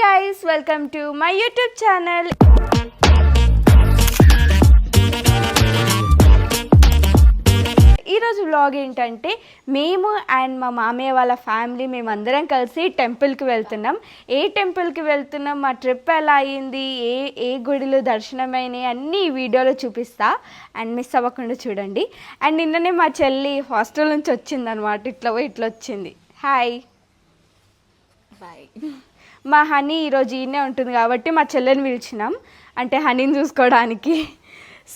Guys welcome to my YouTube channel ఈరోజు vlog ఏంటంటే మేము అండ్ మా మామయ్య వాళ్ళ ఫ్యామిలీ మేమందరం కలిసి టెంపుల్కి వెళ్తున్నాం. ఏ టెంపుల్కి వెళ్తున్నాం? మా ట్రిప్ ఎలా అయింది? ఏ ఏ గుడిలో దర్శనమైనవి అన్నీ ఈ వీడియోలో చూపిస్తా. అండ్ మిస్ అవ్వకుండా చూడండి. అండ్ నిన్ననే మా చెల్లి హాస్టల్ నుంచి వచ్చిందనమాట ఇట్లా పోయి ఇట్లా వచ్చింది. హాయ్ బాయ్ మా హనీ ఈరోజు ఈయనే ఉంటుంది కాబట్టి మా చెల్లెని పిలిచినాం. అంటే హనీని చూసుకోవడానికి.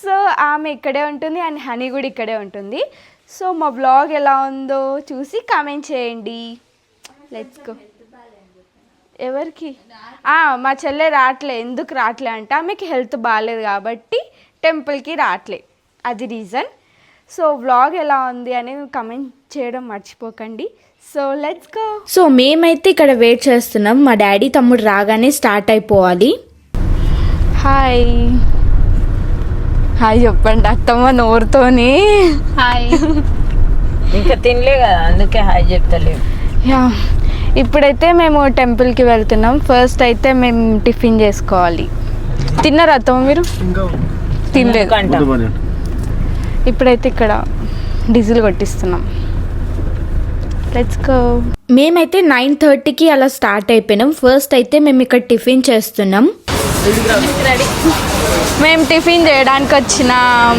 సో ఆమె ఇక్కడే ఉంటుంది అండ్ హనీ కూడా ఇక్కడే ఉంటుంది. సో మా బ్లాగ్ ఎలా ఉందో చూసి కామెంట్ చేయండి. లెట్స్ గో ఎవరికి? మా చెల్లె రావట్లే ఎందుకు రావట్లే అంటే? ఆమెకి హెల్త్ బాగాలేదు కాబట్టి టెంపుల్కి రావట్లే అది రీజన్ సో వ్లాగ్ ఎలా ఉంది అనేది కమెంట్ చేయడం మర్చిపోకండి. సో లెట్స్ గో సో మేమైతే ఇక్కడ వెయిట్ చేస్తున్నాం. మా డాడీ తమ్ముడు రాగానే స్టార్ట్ అయిపోవాలి. హాయ్ హాయ్ చెప్పండి అత్తమ్మ నోరుతోని. హాయ్ ఇంకా తినలే కదా అందుకే హాయ్ చెప్తలేవు. యా ఇప్పుడైతే మేము టెంపుల్కి వెళ్తున్నాం. ఫస్ట్ అయితే మేము టిఫిన్ చేసుకోవాలి. తిన్నారా అత్తమ్మ మీరు? తినలేదు. ఇప్పుడైతే ఇక్కడ డీజిల్ కొట్టిస్తున్నాం. లెట్స్ గో మేమైతే నైన్ థర్టీకి అలా స్టార్ట్ అయిపోయినాం. ఫస్ట్ అయితే మేము ఇక్కడ టిఫిన్ చేస్తున్నాం. మేము టిఫిన్ చేయడానికి వచ్చినాం.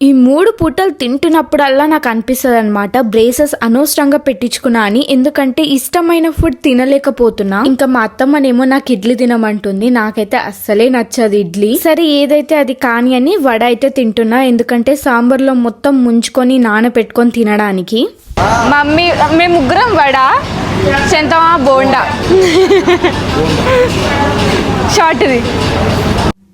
ఈ మూడు పూటలు తింటున్నప్పుడల్లా నాకు అనిపిస్తుంది అనమాట బ్రేసెస్ అనవసరంగా పెట్టించుకున్నా అని. ఎందుకంటే ఇష్టమైన ఫుడ్ తినలేకపోతున్నా. ఇంకా మా అత్తమ్మనేమో నాకు ఇడ్లీ తినమంటుంది. నాకైతే అస్సలే నచ్చదు ఇడ్లీ. సరే ఏదైతే అది కాని అని వడ అయితే తింటున్నా. ఎందుకంటే సాంబార్లో మొత్తం ముంచుకొని నానబెట్టుకొని తినడానికి. మమ్మీ మేము ముగ్గురం వడ చెంతమా బోండా. షార్ట్ది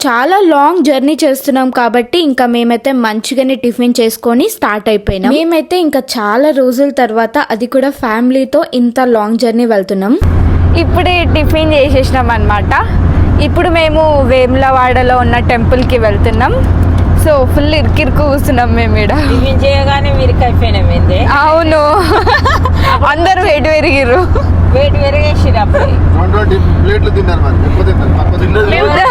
చాలా లాంగ్ జర్నీ చేస్తున్నాం కాబట్టి ఇంకా మేమైతే మంచిగానే టిఫిన్ చేసుకొని స్టార్ట్ అయిపోయినాం. మేమైతే ఇంకా చాలా రోజుల తర్వాత అది కూడా ఫ్యామిలీతో ఇంత లాంగ్ జర్నీ వెళ్తున్నాం. ఇప్పుడే టిఫిన్ చేసేసినాం అనమాట ఇప్పుడు మేము వేములవాడలో ఉన్న టెంపుల్కి వెళ్తున్నాం. సో ఫుల్ ఇరికిరికి కూర్చున్నాం మేము ఇక్కడ టిఫిన్ చేయగానే మీరు అయిపోయినాం ఏంది? అవును. అందరూ వేడి పెరిగిర్రు. వేడి పెరిగేసిరు అప్పుడు. ప్లేట్లు మరి. తిన్నారు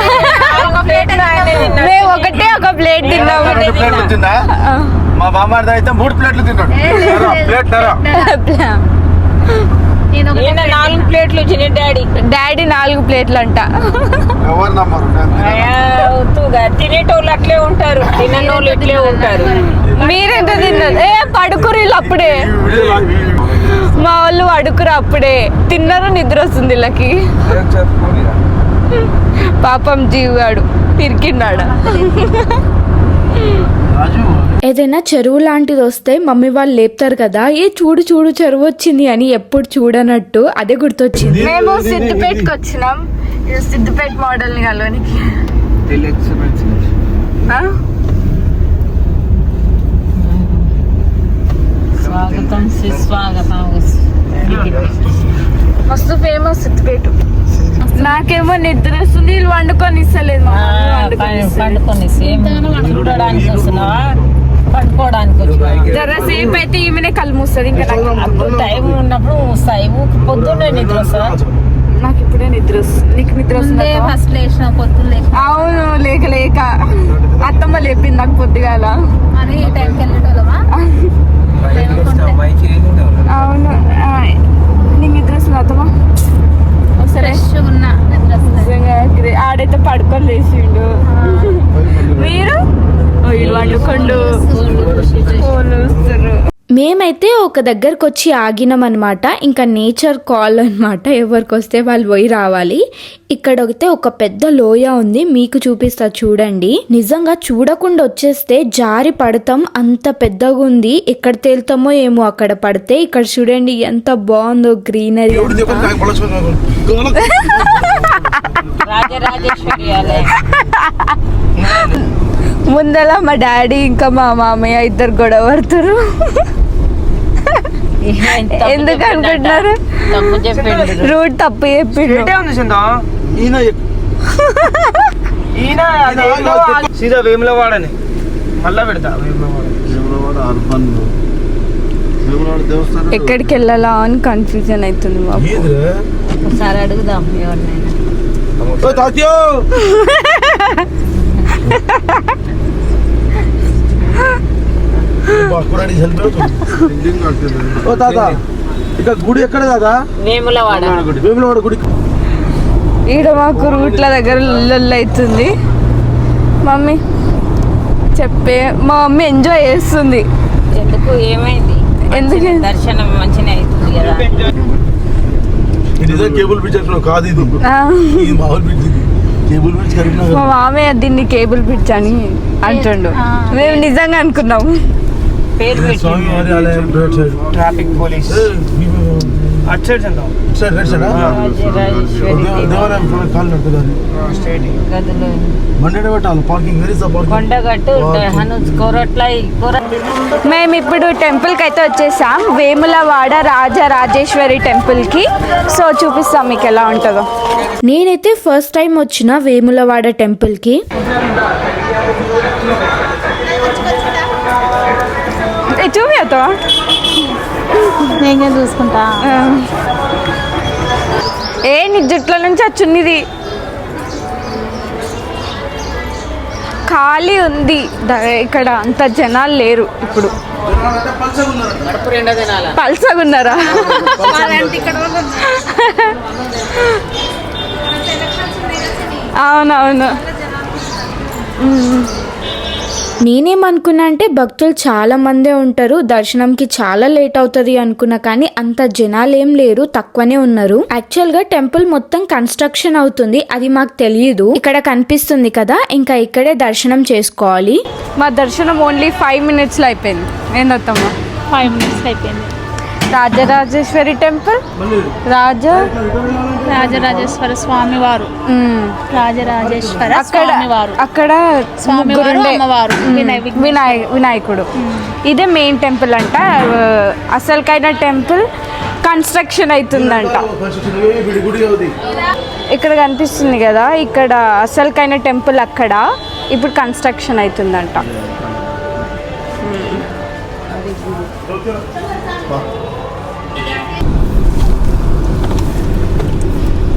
మేము ఒకటే ఒక ప్లేట్ తిన్నాము రెండు ప్లేట్లు తిన్నా. మా బామ్మారిది అయితే మూడు ప్లేట్లు తిన్నాడు. ప్లేట్ నాలుగు ప్లేట్లు చిన్న డాడీ. డాడీ నాలుగు ప్లేట్లు అంట ఎవరు నమ్మరు. తినేటోళ్ళు అట్లే ఉంటారు. తిననోళ్ళు ఇట్లే ఉంటారు. మీరెంత తిన్నారు? ఏ పడుకురు వీళ్ళు అప్పుడే మా వాళ్ళు పడుకురు అప్పుడే. తిన్నారు నిద్ర వస్తుంది వీళ్ళకి. పాపం జీవాడు పిరికిన్నాడు. రాజు. ఏదైనా చెరువు లాంటిది వస్తే మమ్మీ వాళ్ళు లేపుతారు కదా ఏ చూడు చూడు చెరువు వచ్చింది అని ఎప్పుడు చూడనట్టు అదే గుర్తొచ్చింది. మేము సిద్దిపేటకి వచ్చినాం సిద్దిపేట మోడల్? స్వాగతం సుస్వాగతం. మస్తు ఫేమస్ సిద్దిపేట. నాకేమో నిద్ర వస్తుంది వీళ్ళు వండుకొని ఇస్తలేదు. పండుకొని సేమ్ చూడడానికి వస్తున్నావా పండుకోవడానికి వచ్చినావా జర సేపు అయితే ఈమెనే కళ్ళు మూస్తుంది ఇంకా నాకు. అప్పుడు టైం ఉన్నప్పుడు ఊరికి పొద్దున్నే నిద్ర వస్తుందా నాకు ఇప్పుడే నిద్ర వస్తుంది నీకు నిద్ర వస్తుంది ఫస్ట్ లేచిన పొద్దున్న లేచిన. అవును లేక లేక. అత్తమ్మ లేపింది నాకు పొద్దుగాల. మరి ఈ టైంకి వెళ్ళేటోళ్ళమా? అవును. నీకు నిద్ర వస్తుంది అత్తమ్మ? ఫ్రెష్ ఉన్న ఆడైతే పడుకొని లేచిండు. మీరు? ఈడు వండుకోండు. ఫోన్లు చూస్తుర్రు. మేమైతే ఒక దగ్గరకు వచ్చి ఆగినాం అనమాట ఇంకా నేచర్ కాల్ అనమాట ఎవరికి వస్తే వాళ్ళు పోయి రావాలి. ఇక్కడ అయితే ఒక పెద్ద లోయ ఉంది. మీకు చూపిస్తా చూడండి. నిజంగా చూడకుండా వచ్చేస్తే జారి పడతాం. అంత పెద్దగా ఉంది ఎక్కడ తేలుతామో ఏమో అక్కడ పడితే. ఇక్కడ చూడండి ఎంత బాగుందో గ్రీనరీ. ముందల మా డాడీ ఇంకా మా మామయ్య ఇద్దరు గొడవ పడుతురు ఎందుకు. అనుకుంటున్నారు? తప్పు చెప్పిండు రూట్ తప్పు చెప్పిండు ఏంటే ఉంది ఈయన ఈయన సీదా వేములవాడని. మళ్ళా పెడతా వేములవాడ. వేములవాడ అర్బన్. వేములవాడ దేవస్థానం ఎక్కడికి వెళ్ళాలా అని కన్ఫ్యూజన్ అవుతుంది ఏదిరా? ఒకసారి అడుగుదాం ఎవరినైనా. ఓ తాత ఇక గుడి ఎక్కడ దాదా వేములవాడ. వేములవాడ గుడి. ఈడ మాకు రూట్ల దగ్గర లొల్లు అవుతుంది. మమ్మీ చెప్పే మా మమ్మీ ఎంజాయ్ చేస్తుంది. ఎందుకు? ఏమైంది? ఎందుకు? దర్శనం మంచిగా అవుతుంది కదా. ఇది నిజం కేబుల్ బ్రిడ్జ్ అంటున్నావు కాదు ఇది. ఆ, ఇది మామూలు బ్రిడ్జ్ ఇది. కేబుల్ బ్రిడ్జ్ మా మామయ్య దీన్ని కేబుల్ బ్రిడ్జ్ అని అంటుండు. మేము నిజంగా అనుకున్నాం పేరు ట్రాఫిక్ పోలీస్ అటు సైడ్ సైడ్ సైడ్ దేవాలయం నడుతుంది మండే పెట్టాలి పార్కింగ్ వెరీ సా పార్కింగ్ కొండగట్టు హనుజ్ కోరట్ల కోర మేము ఇప్పుడు టెంపుల్కి అయితే వచ్చేసాం వేములవాడ రాజరాజేశ్వరి టెంపుల్కి సో చూపిస్తాం మీకు ఎలా ఉంటుందో నేనైతే ఫస్ట్ టైం వచ్చిన వేములవాడ టెంపుల్కి చూపియతో నేను చూసుకుంటా. ఏ నీ జుట్ల నుంచి వచ్చున్నది ఖాళీ ఉంది. ఇక్కడ అంత జనాలు లేరు ఇప్పుడు. పల్సగున్నారా? అవునవును. నేనేమనుకున్నా అంటే భక్తులు చాలా మందే ఉంటారు. దర్శనంకి చాలా లేట్ అవుతుంది అనుకున్నా కానీ అంత జనాలు ఏం లేరు తక్కువనే ఉన్నారు. యాక్చువల్గా టెంపుల్ మొత్తం కన్స్ట్రక్షన్ అవుతుంది. అది మాకు తెలియదు ఇక్కడ కనిపిస్తుంది కదా ఇంకా ఇక్కడే దర్శనం చేసుకోవాలి. మా దర్శనం ఓన్లీ ఫైవ్ మినిట్స్లో అయిపోయింది. ఏందత్తమ్మా ఫైవ్ మినిట్స్ అయిపోయింది. రాజరాజేశ్వరి టెంపుల్? రాజ? రాజరాజేశ్వర స్వామి వారు రాజరాజేశ్వర అక్కడ అక్కడ స్వామివారు. అమ్మవారు. వినాయ- వినాయ వినాయకుడు. ఇదే మెయిన్ టెంపుల్ అంట. అసలుకైన టెంపుల్ కన్స్ట్రక్షన్ అవుతుందంట. ఇక్కడ కనిపిస్తుంది కదా ఇక్కడ అసలుకైన టెంపుల్ అక్కడ ఇప్పుడు కన్స్ట్రక్షన్ అవుతుందంట.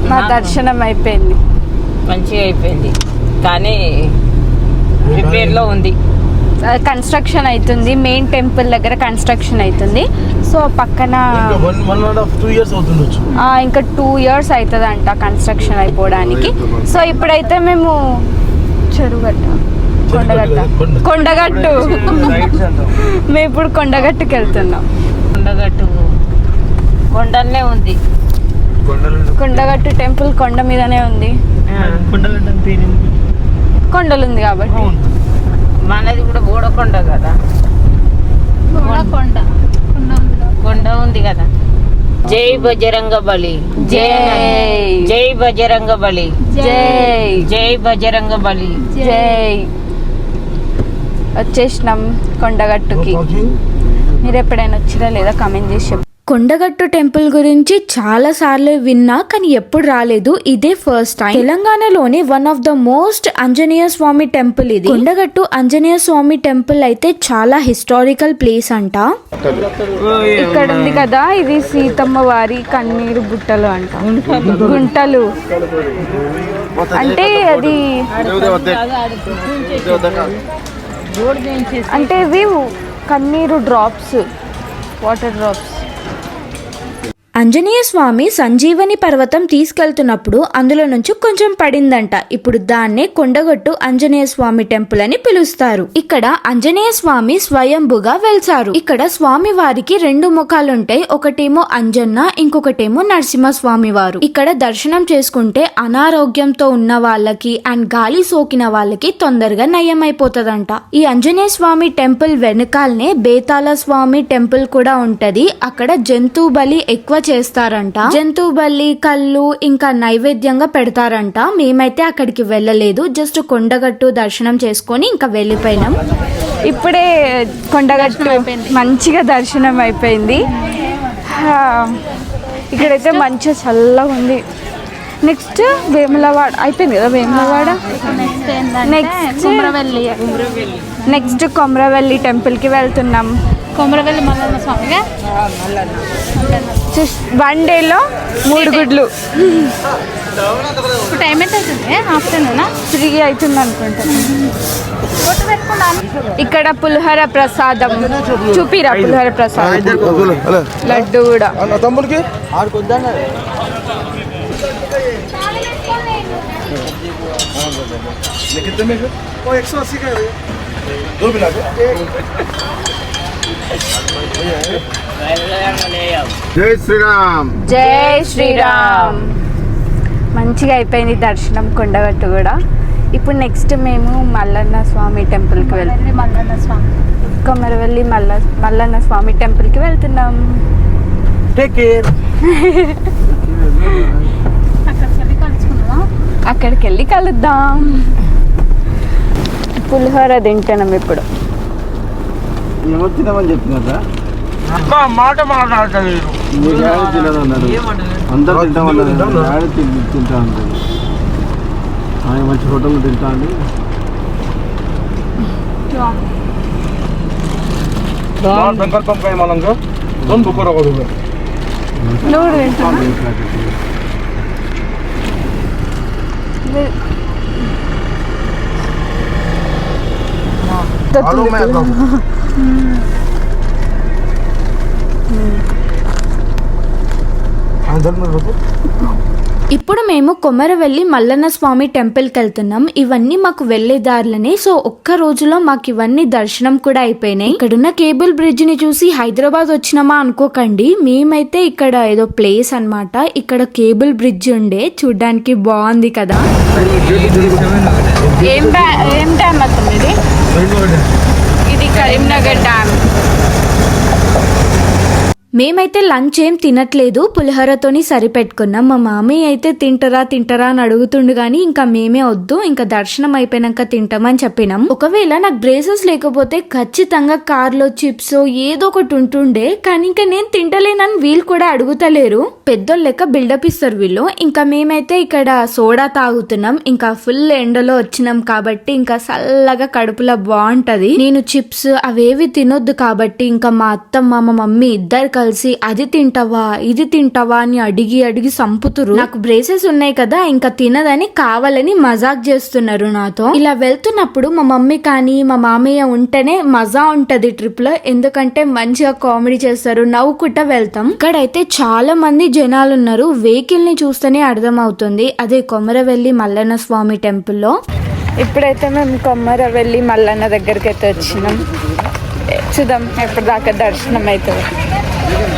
మా దర్శనం అయిపోయింది మంచిగా అయిపోయింది. కానీ రిపేర్లో ఉంది. కన్స్ట్రక్షన్ అవుతుంది. మెయిన్ టెంపుల్ దగ్గర కన్స్ట్రక్షన్ అవుతుంది. సో పక్కన ఇంకా టూ ఇయర్స్ అవుతుండొచ్చు. ఆ, ఇంకా టూ ఇయర్స్ అవుతుంది అంట కన్స్ట్రక్షన్ అయిపోవడానికి. సో ఇప్పుడైతే మేము చెరుగట్ట కొండగట్ట. కొండ. కొండగట్టు. మేము ఇప్పుడు కొండగట్టుకి వెళ్తున్నాం కొండగట్టు కొండలనే ఉంది. కొండగట్టు టెంపుల్ కొండ మీదనే ఉంది. కొండలు ఉంది కాబట్టి. మనది కూడా బోడకొండ కదా. కొండ. కొండ. కొండ ఉంది కదా. కొండ ఉంది కదా. జై బజరంగ బలి జై. జై బజరంగ బలి జై. జై బజరంగ బలి జై. వచ్చేసినాం కొండగట్టుకి. మీరు ఎప్పుడైనా వచ్చిరా లేదా? కామెంట్ చేసి చెప్పండి. కొండగట్టు టెంపుల్ గురించి చాలా సార్లు విన్నా కానీ ఎప్పుడు రాలేదు. ఇదే ఫస్ట్ టైం తెలంగాణలోని one of the most Anjaneya Swamy temple ఇది. కొండగట్టు ఆంజనేయ స్వామి టెంపుల్ అయితే చాలా హిస్టారికల్ ప్లేస్ అంట. ఇక్కడ ఉంది కదా ఇది సీతమ్మ వారి కన్నీరు బుట్టలు అంట. గుంటలు. అంటే అది అంటే ఇవి కన్నీరు drops water drops Anjaneya Swamy Sanjeevani పర్వతం తీసుకెళ్తున్నప్పుడు అందులో నుంచి కొంచెం పడిందంట. ఇప్పుడు దాన్నే కొండగట్టు ఆంజనేయ స్వామి టెంపుల్ అని పిలుస్తారు. ఇక్కడ ఆంజనేయ స్వామి స్వయంభుగా వెళ్తారు ఇక్కడ స్వామి వారికి రెండు ముఖాలుంటాయి. ఒకటేమో అంజన్న ఇంకొకటేమో నరసింహ స్వామి వారు ఇక్కడ దర్శనం చేసుకుంటే అనారోగ్యంతో ఉన్న వాళ్ళకి అండ్ గాలి సోకిన వాళ్ళకి తొందరగా నయం ఈ ఆంజనేయ స్వామి టెంపుల్ వెనకాలనే బేతాళ స్వామి టెంపుల్ కూడా ఉంటది. అక్కడ జంతు బలి ఎక్కువ చేస్తారంట. జంతు బలి కళ్ళు ఇంకా నైవేద్యంగా పెడతారంట. మేమైతే అక్కడికి వెళ్ళలేదు. జస్ట్ కొండగట్టు దర్శనం చేసుకొని ఇంకా వెళ్ళిపోయినాం. ఇప్పుడే కొండగట్టు మంచిగా దర్శనం అయిపోయింది ఇక్కడైతే మంచిగా చల్లగా ఉంది. నెక్స్ట్ వేములవాడ. అయిపోయింది కదా వేములవాడ? Next next Komaravelli. టెంపుల్కి వెళ్తున్నాం. కొమరవెల్లి మల్లన్న స్వామిగా? వన్ డేలో మూడు గుడ్లు. ఇప్పుడు టైం ఎంత అవుతుంది ఆఫ్టర్నూనా? త్రీ అవుతుంది అనుకుంటా ఇక్కడ పులిహోర ప్రసాదం. చూపిరా పులిహోర ప్రసాదం. లడ్డు కూడా. తమ్ముడికి? జై శ్రీరామ్. జై శ్రీరామ్. మంచిగా అయిపోయింది దర్శనం కొండగట్టు కూడా. ఇప్పుడు నెక్స్ట్ మేము మల్లన్న స్వామి టెంపుల్కి వెళ్తాం కొమరవెల్లి మల్లన్న స్వామి. కొమరవెల్లి మల్ల మల్లన్న స్వామి టెంపుల్కి వెళ్తున్నాం. టేక్ కేర్ అక్కడికి వెళ్ళి కలుద్దాం. పులిహోర తింటున్నాం ఇప్పుడు. ఏమొచ్చినామని చెప్తున్నారు సార్? మాట మాట్లాడతాను మీరు యాడ తినదన్నారు అందరు తింటామన్నారు యాడ తింటా అన్నారు ఆయన మంచి హోటల్లో తింటా అండి సంకల్పం కాయ ఇప్పుడు మేము కొమరవెల్లి మల్లన్న స్వామి టెంపుల్కి వెళ్తున్నాం. ఇవన్నీ మాకు వెళ్ళే దారులనే. సో ఒక్క రోజులో మాకు ఇవన్నీ దర్శనం కూడా అయిపోయినాయి. ఇక్కడున్న కేబుల్ బ్రిడ్జ్ని చూసి హైదరాబాద్ వచ్చినామా అనుకోకండి. మేమైతే ఇక్కడ ఏదో ప్లేస్ అన్నమాట. ఇక్కడ కేబుల్ బ్రిడ్జ్ ఉండే. చూడ్డానికి బాగుంది కదా. ఏం డ్యా- ఏం అవుతుంది ఇది ఇది కరీంనగర్ డ్యామ్ మేమైతే లంచ్ ఏం తినట్లేదు పులిహోరతోని సరిపెట్టుకున్నాం. మా మామయ్య అయితే తింటరా తింటరా అని అడుగుతుండు కానీ ఇంకా మేమే వద్దు ఇంకా దర్శనం అయిపోయినాక తింటామని చెప్పినాం. ఒకవేళ నాకు బ్రేసెస్ లేకపోతే ఖచ్చితంగా కార్లో చిప్స్ ఏదో ఒకటి ఉంటుండే కానీ ఇంకా నేను తింటలేనని వీళ్ళు కూడా అడుగుతలేరు. పెద్దోళ్ళు లెక్క బిల్డప్ ఇస్తారు వీళ్ళు. ఇంకా మేమైతే ఇక్కడ సోడా తాగుతున్నాం ఇంకా ఫుల్ ఎండలో వచ్చినాం కాబట్టి ఇంకా చల్లగా కడుపులో బాగుంటది. నేను చిప్స్ అవేవి తినొద్దు కాబట్టి ఇంకా మా అత్తమ్మ మా మమ్మీ ఇద్దరు కలిసి అది తింటావా? ఇది తింటావా? అని అడిగి అడిగి సంపుతురు. నాకు బ్రేసెస్ ఉన్నాయి కదా ఇంకా తినదని కావాలని మజాక్ చేస్తున్నారు నాతో. ఇలా వెళ్తున్నప్పుడు మా మమ్మీ కానీ మా మామయ్య ఉంటేనే మజా ఉంటది ట్రిప్లో ఎందుకంటే మంచిగా కామెడీ చేస్తారు. నవ్వుకుంటా వెళ్తాం. ఇక్కడైతే చాలా మంది జనాలు ఉన్నారు. వెహికల్ని చూస్తేనే అర్థం అవుతుంది అదే కొమరవెల్లి మల్లన్న స్వామి టెంపుల్లో ఇప్పుడైతే మేము కొమ్మర వెళ్ళి మల్లన్న దగ్గరికి అయితే వచ్చినాం. చూద్దాం ఎప్పుడు దాకా దర్శనం అవుతుంది. দেখেন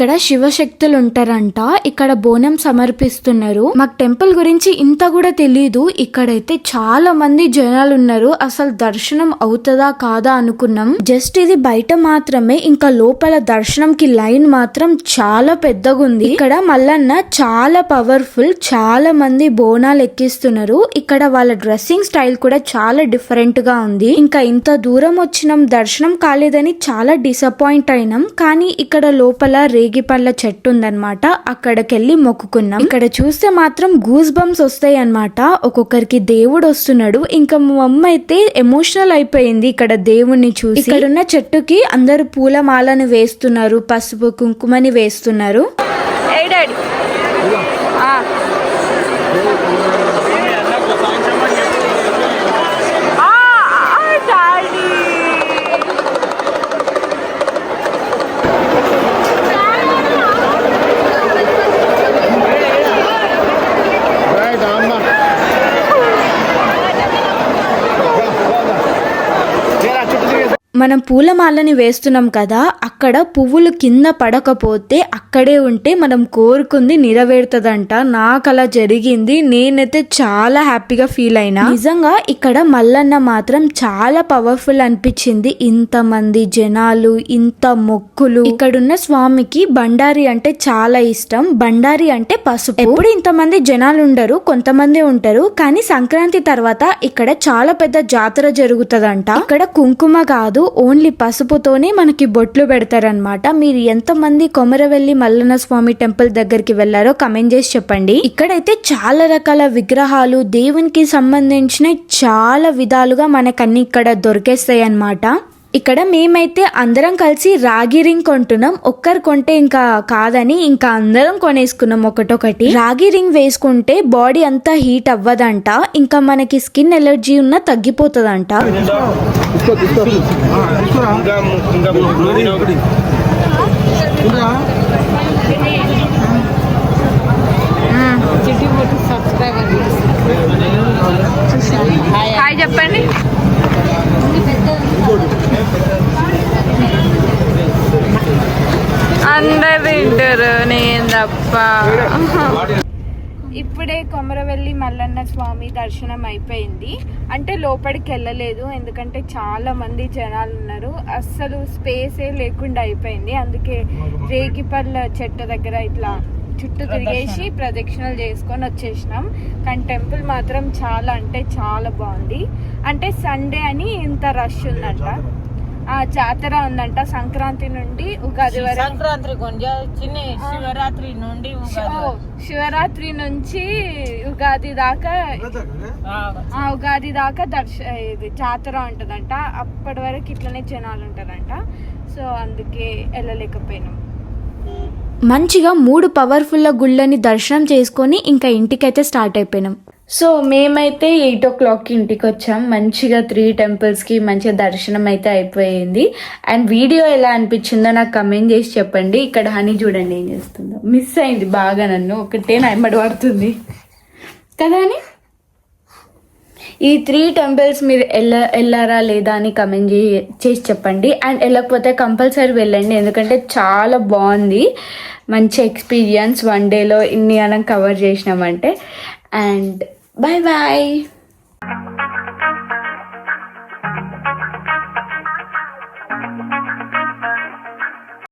ఇక్కడ శివశక్తులు ఉంటారంట ఇక్కడ బోనం సమర్పిస్తున్నారు. మాకు టెంపుల్ గురించి ఇంత కూడా తెలీదు. ఇక్కడైతే చాలా మంది జనాలు ఉన్నారు అసలు దర్శనం అవుతుందా కాదా అనుకున్నాం. జస్ట్ ఇది బయట మాత్రమే ఇంకా లోపల దర్శనం కి లైన్ మాత్రం చాలా పెద్దగా ఉంది ఇక్కడ మల్లన్న చాలా పవర్ఫుల్ చాలా మంది బోనాలు ఎక్కిస్తున్నారు. ఇక్కడ వాళ్ళ డ్రెస్సింగ్ స్టైల్ కూడా చాలా డిఫరెంట్గా ఉంది. ఇంకా ఇంత దూరం వచ్చినాం దర్శనం కాలేదని చాలా డిసప్పాయింట్ అయినాం. కానీ ఇక్కడ లోపల రే పళ్ళ చెట్టు ఉందన్నమాట అక్కడికెళ్ళి మొక్కుకున్నాం. ఇక్కడ చూస్తే మాత్రం గూస్ బంప్స్ వస్తాయి అనమాట ఒక్కొక్కరికి దేవుడు వస్తున్నాడు ఇంకా మా అమ్మ అయితే ఎమోషనల్ అయిపోయింది ఇక్కడ దేవుణ్ణి చూసి. ఇక్కడ ఉన్న చెట్టుకి అందరు పూల మాలను వేస్తున్నారు పసుపు కుంకుమని వేస్తున్నారు ఏ డాడీ ఆ. ఆ, ఆ, డాడీ మనం పూలమాలని వేస్తున్నాం కదా అక్కడ పువ్వులు కింద పడకపోతే అక్కడే ఉంటే మనం కోరుకుంది నెరవేరుతుందంట. నాకు అలా జరిగింది. నేనైతే చాలా హ్యాపీగా ఫీల్ అయినా. నిజంగా ఇక్కడ మల్లన్న మాత్రం చాలా పవర్ఫుల్ అనిపించింది. ఇంతమంది జనాలు ఇంత మొక్కులు. ఇక్కడున్న స్వామికి బండారి అంటే చాలా ఇష్టం. బండారి అంటే పసుపు. ఎప్పుడు ఇంతమంది జనాలు ఉండరు కొంతమంది ఉంటారు. కానీ సంక్రాంతి తర్వాత ఇక్కడ చాలా పెద్ద జాతర జరుగుతుందంట. ఇక్కడ కుంకుమ కాదు ఓన్లీ పసుపుతోనే మనకి బొట్లు పెడతారనమాట మీరు ఎంతమంది కొమరవెల్లి మల్లన్న స్వామి టెంపుల్ దగ్గరికి వెళ్ళారో కమెంట్ చేసి చెప్పండి. ఇక్కడైతే చాలా రకాల విగ్రహాలు దేవునికి సంబంధించిన చాలా విధాలుగా మనకన్నీ ఇక్కడ దొరికేస్తాయి అన్నమాట ఇక్కడ మేమైతే అందరం కలిసి రాగి రింగ్ కొంటున్నాం. ఒక్కరు కొంటే ఇంకా కాదని ఇంకా అందరం కొనేసుకున్నాం ఒకటొకటి. రాగి రింగ్ వేసుకుంటే బాడీ అంతా హీట్ అవ్వదంట. ఇంకా మనకి స్కిన్ ఎలర్జీ ఉన్న తగ్గిపోతుందంట. హాయ్ చెప్పండి అందరు తింటారు నేను తప్ప ఇప్పుడే మల్లన్న స్వామి దర్శనం అయిపోయింది. అంటే లోపలికి వెళ్ళలేదు. ఎందుకంటే చాలా మంది జనాలు ఉన్నారు. అస్సలు స్పేసే లేకుండా అయిపోయింది. అందుకే రేగిపల్ల చెట్టు దగ్గర ఇట్లా చుట్టూ తిరిగేసి ప్రదక్షిణలు చేసుకొని వచ్చేసినాం. కానీ టెంపుల్ మాత్రం చాలా అంటే చాలా బాగుంది. అంటే సండే అని ఇంత రష్ ఉందంట. ఆ జాతర ఉందంట సంక్రాంతి నుండి ఉగాది వరకు. సంక్రాంతి కొంచెం చిన్న శివరాత్రి నుండి శివరాత్రి నుంచి ఉగాది దాకా ఆ ఉగాది దాకా దర్శ ఇది జాతర ఉంటుందంట. అప్పటి వరకు ఇట్లనే జనాలు ఉంటారంట. సో అందుకే వెళ్ళలేకపోయినాం. మంచిగా మూడు పవర్ఫుల్ గుళ్ళని దర్శనం చేసుకొని ఇంకా ఇంటికైతే స్టార్ట్ అయిపోయినాం. సో మేమైతే ఎయిట్ ఓ క్లాక్కి ఇంటికి వచ్చాం మంచిగా త్రీ టెంపుల్స్కి మంచిగా దర్శనం అయితే అయిపోయింది. అండ్ వీడియో ఎలా అనిపించిందో నాకు కమెంట్ చేసి చెప్పండి. ఇక్కడ హనీ చూడండి ఏం చేస్తుందో. మిస్ అయింది బాగా నన్ను. ఒకటే నా పడుతుంది. కదా అని ఈ త్రీ టెంపుల్స్ మీరు వెళ్ళ వెళ్ళారా లేదా అని కమెంట్ చే- చేసి చెప్పండి. అండ్ వెళ్ళకపోతే కంపల్సరీ వెళ్ళండి. ఎందుకంటే చాలా బాగుంది. మంచి ఎక్స్పీరియన్స్. వన్ డేలో ఇన్ని అనం కవర్ చేసినామంటే. And Bye bye!